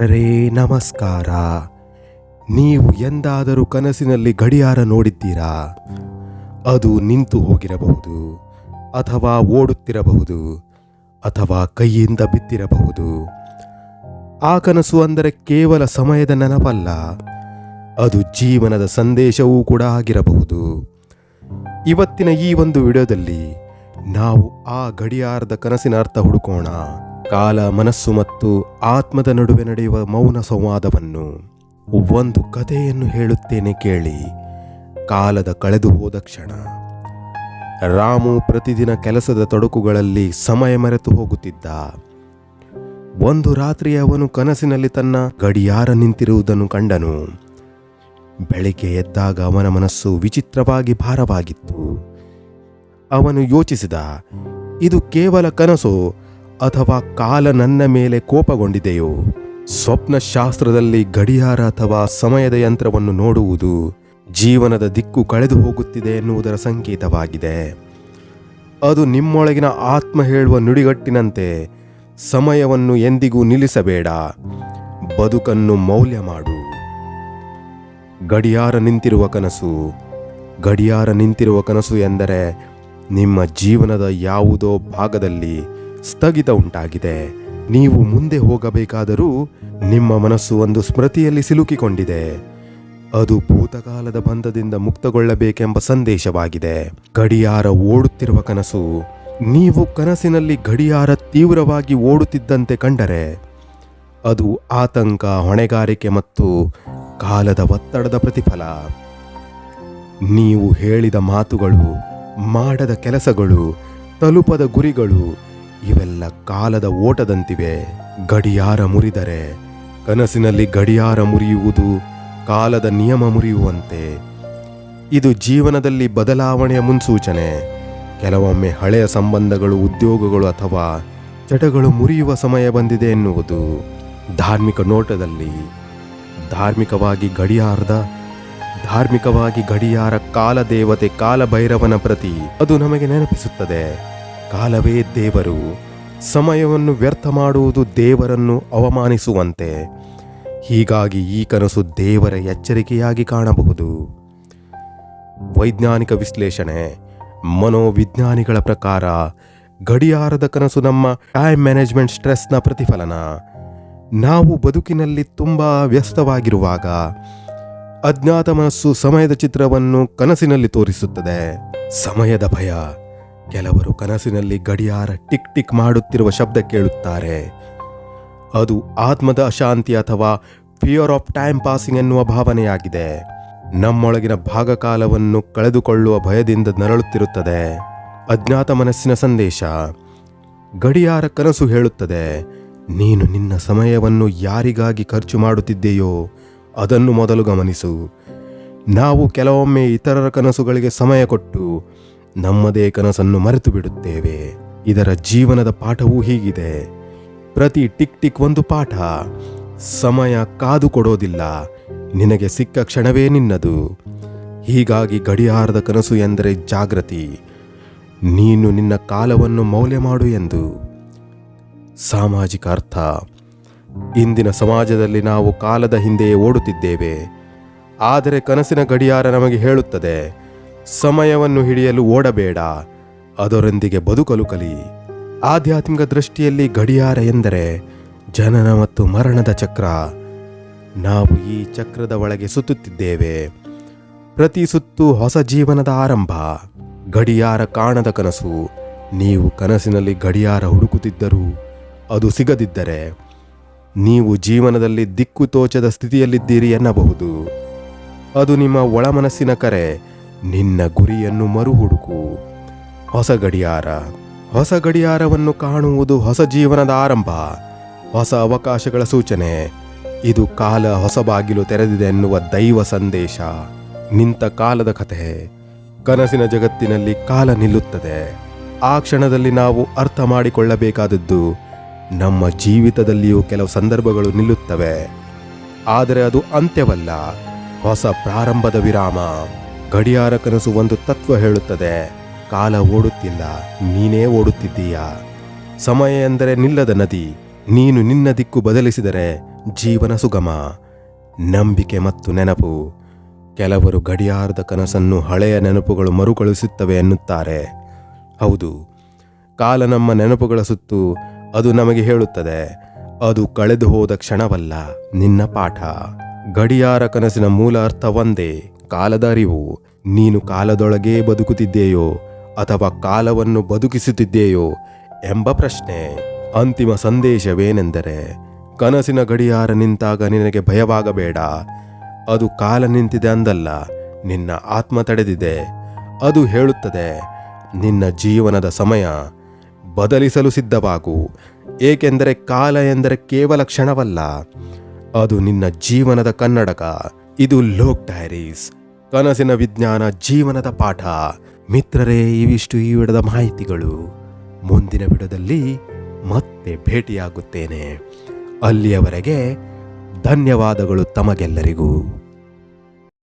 ಮಿತ್ರರೇ ನಮಸ್ಕಾರ. ನೀವು ಎಂದಾದರೂ ಕನಸಿನಲ್ಲಿ ಗಡಿಯಾರ ನೋಡಿದ್ದೀರಾ? ಅದು ನಿಂತು ಹೋಗಿರಬಹುದು, ಅಥವಾ ಓಡುತ್ತಿರಬಹುದು, ಅಥವಾ ಕೈಯಿಂದ ಬಿದ್ದಿರಬಹುದು. ಆ ಕನಸು ಅಂದರೆ ಕೇವಲ ಸಮಯದ ನೆನಪಲ್ಲ, ಅದು ಜೀವನದ ಸಂದೇಶವೂ ಕೂಡ ಆಗಿರಬಹುದು. ಇವತ್ತಿನ ಈ ಒಂದು ವಿಡಿಯೋದಲ್ಲಿ ನಾವು ಆ ಗಡಿಯಾರದ ಕನಸಿನ ಅರ್ಥ ಹುಡುಕೋಣ. ಕಾಲ, ಮನಸ್ಸು ಮತ್ತು ಆತ್ಮದ ನಡುವೆ ನಡೆಯುವ ಮೌನ ಸಂವಾದವನ್ನು ಒಂದು ಕಥೆಯನ್ನು ಹೇಳುತ್ತೇನೆ ಕೇಳಿ ಕಾಲದ ಕಳೆದು ಹೋದ ಕ್ಷಣ. ರಾಮು ಪ್ರತಿದಿನ ಕೆಲಸದ ತೊಡಕುಗಳಲ್ಲಿ ಸಮಯ ಮರೆತು ಹೋಗುತ್ತಿದ್ದ. ಒಂದು ರಾತ್ರಿ ಅವನು ಕನಸಿನಲ್ಲಿ ತನ್ನ ಗಡಿಯಾರ ನಿಂತಿರುವುದನ್ನು ಕಂಡನು. ಬೆಳಿಗ್ಗೆ ಎದ್ದಾಗ ಅವನ ಮನಸ್ಸು ವಿಚಿತ್ರವಾಗಿ ಭಾರವಾಗಿತ್ತು. ಅವನು ಯೋಚಿಸಿದ, ಇದು ಕೇವಲ ಕನಸು ಅಥವಾ ಕಾಲ ನನ್ನ ಮೇಲೆ ಕೋಪಗೊಂಡಿದೆಯೋ? ಸ್ವಪ್ನಶಾಸ್ತ್ರದಲ್ಲಿ ಗಡಿಯಾರ ಅಥವಾ ಸಮಯದ ಯಂತ್ರವನ್ನು ನೋಡುವುದು ಜೀವನದ ದಿಕ್ಕು ಕಳೆದು ಹೋಗುತ್ತಿದೆ ಎನ್ನುವುದರ ಸಂಕೇತವಾಗಿದೆ. ಅದು ನಿಮ್ಮೊಳಗಿನ ಆತ್ಮ ಹೇಳುವ ನುಡಿಗಟ್ಟಿನಂತೆ ಸಮಯವನ್ನು ಎಂದಿಗೂ ನಿಲ್ಲಿಸಬೇಡ. ಬದುಕನ್ನು ಮೌಲ್ಯ ಮಾಡು. ಗಡಿಯಾರ ನಿಂತಿರುವ ಕನಸು, ಗಡಿಯಾರ ನಿಂತಿರುವ ಕನಸು ಎಂದರೆ ನಿಮ್ಮ ಜೀವನದ ಯಾವುದೋ ಭಾಗದಲ್ಲಿ ಸ್ಥಗಿತ ಉಂಟಾಗಿದೆ. ನೀವು ಮುಂದೆ ಹೋಗಬೇಕಾದರೂ ನಿಮ್ಮ ಮನಸ್ಸು ಒಂದು ಸ್ಮೃತಿಯಲ್ಲಿ ಸಿಲುಕಿಕೊಂಡಿದೆ. ಅದು ಭೂತಕಾಲದ ಬಂಧದಿಂದ ಮುಕ್ತಗೊಳ್ಳಬೇಕೆಂಬ ಸಂದೇಶವಾಗಿದೆ. ಗಡಿಯಾರ ಓಡುತ್ತಿರುವ ಕನಸು. ನೀವು ಕನಸಿನಲ್ಲಿ ಗಡಿಯಾರ ತೀವ್ರವಾಗಿ ಓಡುತ್ತಿದ್ದಂತೆ ಕಂಡರೆ, ಅದು ಆತಂಕ, ಹೊಣೆಗಾರಿಕೆ ಮತ್ತು ಕಾಲದ ಒತ್ತಡದ ಪ್ರತಿಫಲ. ನೀವು ಹೇಳಿದ ಮಾತುಗಳು, ಮಾಡದ ಕೆಲಸಗಳು, ತಲುಪದ ಗುರಿಗಳು ಇವೆಲ್ಲ ಕಾಲದ ಓಟದಂತಿವೆ. ಗಡಿಯಾರ ಮುರಿದರೆ ಕನಸಿನಲ್ಲಿ ಗಡಿಯಾರ ಮುರಿಯುವುದು ಕಾಲದ ನಿಯಮ ಮುರಿಯುವಂತೆ. ಇದು ಜೀವನದಲ್ಲಿ ಬದಲಾವಣೆಯ ಮುನ್ಸೂಚನೆ. ಕೆಲವೊಮ್ಮೆ ಹಳೆಯ ಸಂಬಂಧಗಳು, ಉದ್ಯೋಗಗಳು ಅಥವಾ ಚಟಗಳು ಮುರಿಯುವ ಸಮಯ ಬಂದಿದೆ ಎನ್ನುವುದು ಧಾರ್ಮಿಕ ನೋಟದಲ್ಲಿ. ಧಾರ್ಮಿಕವಾಗಿ ಗಡಿಯಾರದ, ಧಾರ್ಮಿಕವಾಗಿ ಗಡಿಯಾರ ಕಾಲದೇವತೆ ಕಾಲಭೈರವನ ಪ್ರತಿ ಅದು ನಮಗೆ ನೆನಪಿಸುತ್ತದೆ. ಕಾಲವೇ ದೇವರು, ಸಮಯವನ್ನು ವ್ಯರ್ಥ ಮಾಡುವುದು ದೇವರನ್ನು ಅವಮಾನಿಸುವಂತೆ. ಹೀಗಾಗಿ ಈ ಕನಸು ದೇವರ ಎಚ್ಚರಿಕೆಯಾಗಿ ಕಾಣಬಹುದು. ವೈಜ್ಞಾನಿಕ ವಿಶ್ಲೇಷಣೆ, ಮನೋವಿಜ್ಞಾನಿಗಳ ಪ್ರಕಾರ ಗಡಿಯಾರದ ಕನಸು ನಮ್ಮ ಟೈಮ್ ಮ್ಯಾನೇಜ್ಮೆಂಟ್ ಸ್ಟ್ರೆಸ್ನ ಪ್ರತಿಫಲನ. ನಾವು ಬದುಕಿನಲ್ಲಿ ತುಂಬ ವ್ಯಸ್ತವಾಗಿರುವಾಗ ಅಜ್ಞಾತ ಮನಸ್ಸು ಸಮಯದ ಚಿತ್ರವನ್ನು ಕನಸಿನಲ್ಲಿ ತೋರಿಸುತ್ತದೆ. ಸಮಯದ ಭಯ ಕೆಲವರು ಕನಸಿನಲ್ಲಿ ಗಡಿಯಾರ ಟಿಕ್ ಟಿಕ್ ಮಾಡುತ್ತಿರುವ ಶಬ್ದ ಕೇಳುತ್ತಾರೆ. ಅದು ಆತ್ಮದ ಅಶಾಂತಿ ಅಥವಾ ಫಿಯರ್ ಆಫ್ ಟೈಮ್ ಪಾಸಿಂಗ್ ಎನ್ನುವ ಭಾವನೆಯಾಗಿದೆ. ನಮ್ಮೊಳಗಿನ ಭಾಗಕಾಲವನ್ನು ಕಳೆದುಕೊಳ್ಳುವ ಭಯದಿಂದ ನರಳುತ್ತಿರುತ್ತದೆ. ಅಜ್ಞಾತ ಮನಸ್ಸಿನ ಸಂದೇಶ. ಗಡಿಯಾರ ಕನಸು ಹೇಳುತ್ತದೆ. ನೀನು ನಿನ್ನ ಸಮಯವನ್ನು ಯಾರಿಗಾಗಿ ಖರ್ಚು ಮಾಡುತ್ತಿದ್ದೆಯೋ ಅದನ್ನು ಮೊದಲು ಗಮನಿಸು. ನಾವು ಕೆಲವೊಮ್ಮೆ ಇತರರ ಕನಸುಗಳಿಗೆ ಸಮಯ ಕೊಟ್ಟು ನಮ್ಮದೇ ಕನಸನ್ನು ಮರೆತು ಬಿಡುತ್ತೇವೆ. ಇದರ ಜೀವನದ ಪಾಠವೂ ಹೀಗಿದೆ. ಪ್ರತಿ ಟಿಕ್ ಟಿಕ್ ಒಂದು ಪಾಠ. ಸಮಯ ಕಾದು ಕೊಡೋದಿಲ್ಲ. ನಿನಗೆ ಸಿಕ್ಕ ಕ್ಷಣವೇ ನಿನ್ನದು. ಹೀಗಾಗಿ ಗಡಿಯಾರದ ಕನಸು ಎಂದರೆ ಜಾಗೃತಿ. ನೀನು ನಿನ್ನ ಕಾಲವನ್ನು ಮೌಲ್ಯ ಮಾಡು ಎಂದು. ಸಾಮಾಜಿಕ ಅರ್ಥ. ಇಂದಿನ ಸಮಾಜದಲ್ಲಿ ನಾವು ಕಾಲದ ಹಿಂದೆಯೇ ಓಡುತ್ತಿದ್ದೇವೆ. ಆದರೆ ಕನಸಿನ ಗಡಿಯಾರ ನಮಗೆ ಹೇಳುತ್ತದೆ. ಸಮಯವನ್ನು ಹಿಡಿಯಲು ಓಡಬೇಡ. ಅದರೊಂದಿಗೆ ಬದುಕಲು ಕಲಿ. ಆಧ್ಯಾತ್ಮಿಕ ದೃಷ್ಟಿಯಲ್ಲಿ ಗಡಿಯಾರ ಎಂದರೆ ಜನನ ಮತ್ತು ಮರಣದ ಚಕ್ರ. ನಾವು ಈ ಚಕ್ರದ ಒಳಗೆ ಸುತ್ತುತ್ತಿದ್ದೇವೆ. ಪ್ರತಿ ಸುತ್ತು ಹೊಸ ಜೀವನದ ಆರಂಭ. ಗಡಿಯಾರ ಕಾಣದ ಕನಸು. ನೀವು ಕನಸಿನಲ್ಲಿ ಗಡಿಯಾರ ಹುಡುಕುತ್ತಿದ್ದರೂ ಅದು ಸಿಗದಿದ್ದರೆ ನೀವು ಜೀವನದಲ್ಲಿ ದಿಕ್ಕು ತೋಚದ ಸ್ಥಿತಿಯಲ್ಲಿದ್ದೀರಿ ಎನ್ನಬಹುದು. ಅದು ನಿಮ್ಮ ಒಳಮನಸ್ಸಿನ ಕರೆ. ನಿನ್ನ ಗುರಿಯನ್ನು ಮರು ಹುಡುಕು ಹೊಸ ಗಡಿಯಾರ, ಹೊಸ ಗಡಿಯಾರವನ್ನು ಕಾಣುವುದು ಹೊಸ ಜೀವನದ ಆರಂಭ. ಹೊಸ ಅವಕಾಶಗಳ ಸೂಚನೆ. ಇದು ಕಾಲ ಹೊಸ ಬಾಗಿಲು ತೆರೆದಿದೆ ಎನ್ನುವ ದೈವ ಸಂದೇಶ. ನಿಂತ ಕಾಲದ ಕಥೆ. ಕನಸಿನ ಜಗತ್ತಿನಲ್ಲಿ ಕಾಲ ನಿಲ್ಲುತ್ತದೆ. ಆ ಕ್ಷಣದಲ್ಲಿ ನಾವು ಅರ್ಥ ಮಾಡಿಕೊಳ್ಳಬೇಕಾದದ್ದು, ನಮ್ಮ ಜೀವಿತದಲ್ಲಿಯೂ ಕೆಲವು ಸಂದರ್ಭಗಳು ನಿಲ್ಲುತ್ತವೆ. ಆದರೆ ಅದು ಅಂತ್ಯವಲ್ಲ, ಹೊಸ ಪ್ರಾರಂಭದ ವಿರಾಮ. ಗಡಿಯಾರ ಕನಸು ಒಂದು ತತ್ವ ಹೇಳುತ್ತದೆ. ಕಾಲ ಓಡುತ್ತಿಲ್ಲ, ನೀನೇ ಓಡುತ್ತಿದ್ದೀಯಾ. ಸಮಯ ಎಂದರೆ ನಿಲ್ಲದ ನದಿ, ನೀನು ನಿನ್ನ ದಿಕ್ಕು ಬದಲಿಸಿದರೆ ಜೀವನ ಸುಗಮ. ನಂಬಿಕೆ ಮತ್ತು ನೆನಪು. ಕೆಲವರು ಗಡಿಯಾರದ ಕನಸನ್ನು ಹಳೆಯ ನೆನಪುಗಳು ಮರುಕಳಿಸುತ್ತವೆ ಎನ್ನುತ್ತಾರೆ. ಹೌದು, ಕಾಲ ನಮ್ಮ ನೆನಪುಗಳ ಸುತ್ತು ಅದು ನಮಗೆ ಹೇಳುತ್ತದೆ. ಅದು ಕಳೆದು ಹೋದ ಕ್ಷಣವಲ್ಲ ನಿನ್ನ ಪಾಠ. ಗಡಿಯಾರ ಕನಸಿನ ಮೂಲ ಅರ್ಥ ಒಂದೇ. ಕಾಲದ ಅರಿವು ನೀನು ಕಾಲದೊಳಗೇ ಬದುಕುತ್ತಿದ್ದೇಯೋ ಅಥವಾ ಕಾಲವನ್ನು ಬದುಕಿಸುತ್ತಿದ್ದೇಯೋ ಎಂಬ ಪ್ರಶ್ನೆ. ಅಂತಿಮ ಸಂದೇಶವೇನೆಂದರೆ, ಕನಸಿನ ಗಡಿಯಾರ ನಿಂತಾಗ ನಿನಗೆ ಭಯವಾಗಬೇಡ. ಅದು ಕಾಲ ನಿಂತಿದೆ ಅಂದಲ್ಲ, ನಿನ್ನ ಆತ್ಮ ತಡೆದಿದೆ. ಅದು ಹೇಳುತ್ತದೆ, ನಿನ್ನ ಜೀವನದ ಸಮಯ ಬದಲಿಸಲು ಸಿದ್ಧವಾಗು. ಏಕೆಂದರೆ ಕಾಲ ಎಂದರೆ ಕೇವಲ ಕ್ಷಣವಲ್ಲ. ಅದು ನಿನ್ನ ಜೀವನದ ಕನ್ನಡಕ. ಇದು ಲೋಕ್ ಡೈರೀಸ್. ಕನಸಿನ ವಿಜ್ಞಾನ ಜೀವನದ ಪಾಠ. ಮಿತ್ರರೇ, ಇವಿಷ್ಟು ಈ ವಿಡದ ಮಾಹಿತಿಗಳು. ಮುಂದಿನ ವಿಡದಲ್ಲಿ ಮತ್ತೆ ಭೇಟಿಯಾಗುತ್ತೇನೆ. ಅಲ್ಲಿಯವರೆಗೆ ಧನ್ಯವಾದಗಳು ತಮಗೆಲ್ಲರಿಗೂ.